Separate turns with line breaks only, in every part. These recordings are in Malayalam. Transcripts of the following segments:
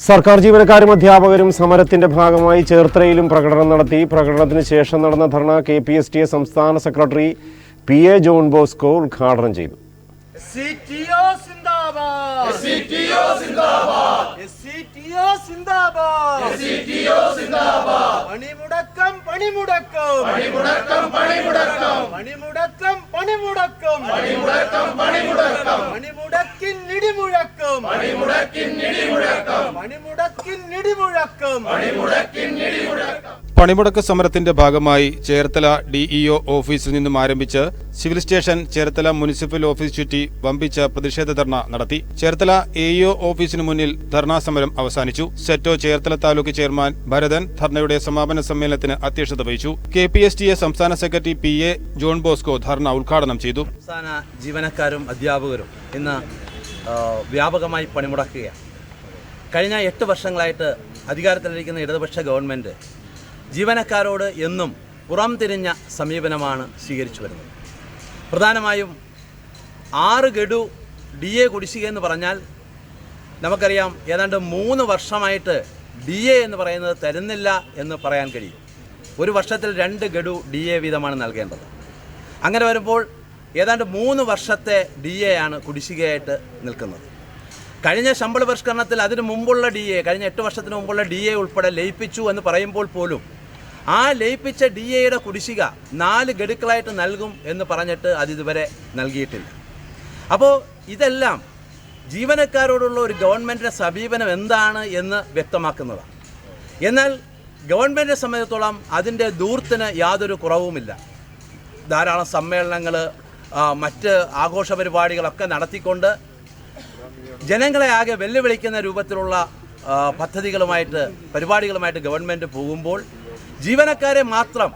സർക്കാർ ജീവനക്കാരും അധ്യാപകരും സമരത്തിന്റെ ഭാഗമായി ചേർത്തലയിലും പ്രകടനം നടത്തി. പ്രകടനത്തിന് ശേഷം നടന്ന ധർണ K P S T A സംസ്ഥാന secretary P A John Bosco ഉദ്ഘാടനം ചെയ്തു.
പണിമുടക്കം പണിമുടക്കം. പണിമുടക്കം പണിമുടക്കം. പണിമുടക്കം പണിമുടക്കം. പണിമുടക്കം പണിമുടക്കം. പണിമുടക്കിൻ ഇടിമുഴക്കം. പണിമുടക്കിൻ ഇടിമുഴക്കം പണിമുടക്കിൻ ഇടിമുഴക്കം പണിമുടക്കിൻ ഇടിമുഴക്കം
പണിമുടക്ക് സമരത്തിന്റെ ഭാഗമായി ചേർത്തല ഡിഇഒ ഓഫീസിൽ നിന്നും ആരംഭിച്ച് civil station Cherthala municipal office ചുറ്റി വമ്പിച്ച പ്രതിഷേധ ധർണ നടത്തി. ചേർത്തല എഇഒ ഓഫീസിന് മുന്നിൽ ധർണാ സമരം അവസാനിച്ചു. സെറ്റോ ചേർത്തല താലൂക്ക് ചെയർമാൻ ഭരതൻ ധർണയുടെ സമാപന സമ്മേളനത്തിന് അധ്യക്ഷത വഹിച്ചു. K P S T A സംസ്ഥാന secretary P A John Bosco ധർണ ഉദ്ഘാടനം ചെയ്തു.
സംസ്ഥാന ജീവനക്കാരും അധ്യാപകരും ഇന്ന് വ്യാപകമായി പണിമുടക്കുകയാണ്. കഴിഞ്ഞ എട്ട് വർഷങ്ങളായിട്ട് അധികാരത്തിലിരിക്കുന്ന ഇടതുപക്ഷ ഗവൺമെന്റ് ജീവനക്കാരോട് എന്നും പുറം തിരിഞ്ഞ സമീപനമാണ് സ്വീകരിച്ചു വരുന്നത്. പ്രധാനമായും ആറ് ഗഡു ഡി എ കുടിശ്ശിക എന്ന് പറഞ്ഞാൽ നമുക്കറിയാം ഏതാണ്ട് മൂന്ന് വർഷമായിട്ട് ഡി എ എന്ന് പറയുന്നത് തരുന്നില്ല എന്ന് പറയാൻ കഴിയും. ഒരു വർഷത്തിൽ രണ്ട് ഗഡു ഡി എ വീതമാണ് നൽകേണ്ടത്. അങ്ങനെ വരുമ്പോൾ ഏതാണ്ട് മൂന്ന് വർഷത്തെ ഡി എ ആണ് കുടിശ്ശികയായിട്ട് നിൽക്കുന്നത്. കഴിഞ്ഞ ശമ്പള പരിഷ്കരണത്തിൽ അതിന് മുമ്പുള്ള ഡി എ കഴിഞ്ഞ എട്ട് വർഷത്തിന് മുമ്പുള്ള ഡി എ ഉൾപ്പെടെ ലയിപ്പിച്ചു എന്ന് പറയുമ്പോൾ പോലും ആ ലയിപ്പിച്ച ഡി എയുടെ കുടിശ്ശിക നാല് ഗഡുക്കളായിട്ട് നൽകും എന്ന് പറഞ്ഞിട്ട് അത് ഇതുവരെ നൽകിയിട്ടില്ല. അപ്പോൾ ഇതെല്ലാം ജീവനക്കാരോടുള്ള ഒരു ഗവൺമെന്റിന്റെ സമീപനം എന്താണ് എന്ന് വ്യക്തമാക്കുന്നതാണ്. എന്നാൽ ഗവൺമെന്റിനെ സംബന്ധിച്ചിടത്തോളം അതിന്റെ ദൂർത്തിന് യാതൊരു കുറവുമില്ല. ധാരാളം സമ്മേളനങ്ങൾ മറ്റ് ആഘോഷ പരിപാടികളൊക്കെ നടത്തിക്കൊണ്ട് ജനങ്ങളെ ആകെ വെല്ലുവിളിക്കുന്ന രൂപത്തിലുള്ള പദ്ധതികളുമായിട്ട് പരിപാടികളുമായിട്ട് ഗവൺമെന്റ് പോകുമ്പോൾ ജീവനക്കാരെ മാത്രം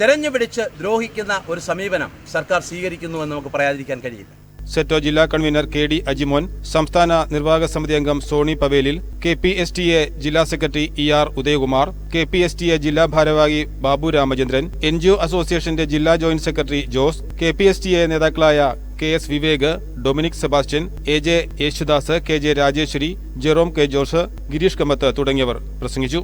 തെരഞ്ഞു പിടിച്ച് ദ്രോഹിക്കുന്ന ഒരു സമീപനം സർക്കാർ സ്വീകരിക്കുന്നുവെന്ന് നമുക്ക് പറയാതിരിക്കാൻ കഴിയില്ല.
സെറ്റോ ജില്ലാ കൺവീനർ കെ ഡി അജിമോൻ സംസ്ഥാന നിർവാഹക സമിതി അംഗം Soni Pavelil K P S T A ജില്ലാ secretary E R Udayakumar K P S T A ജില്ലാ ഭാരവാഹി Babu Ramachandran N G O അസോസിയേഷന്റെ ജില്ലാ joint secretary Jose K P S T A നേതാക്കളായ K S Vivek Dominic Sebastian A J Yesudas K J Rajeshwari Jerome K Jose Girish Kammath തുടങ്ങിയവർ പ്രസംഗിച്ചു.